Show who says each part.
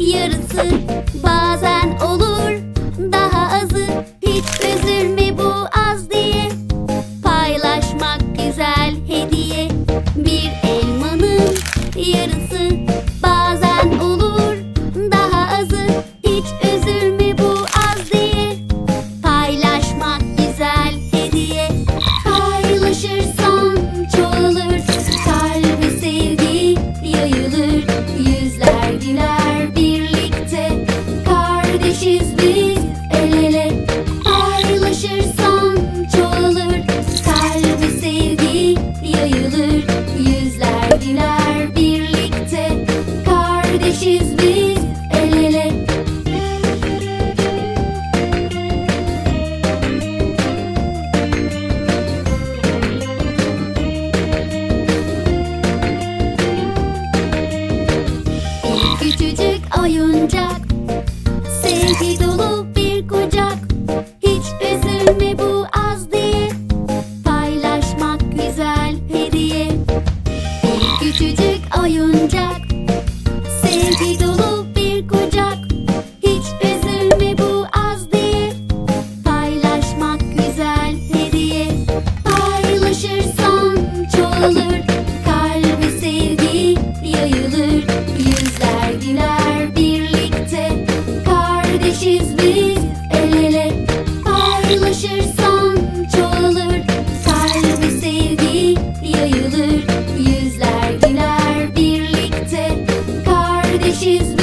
Speaker 1: yarısı. oyuncak Yayılırsan çoğalır sevgi yayılır. Yüzler güler birlikte Kardeşiz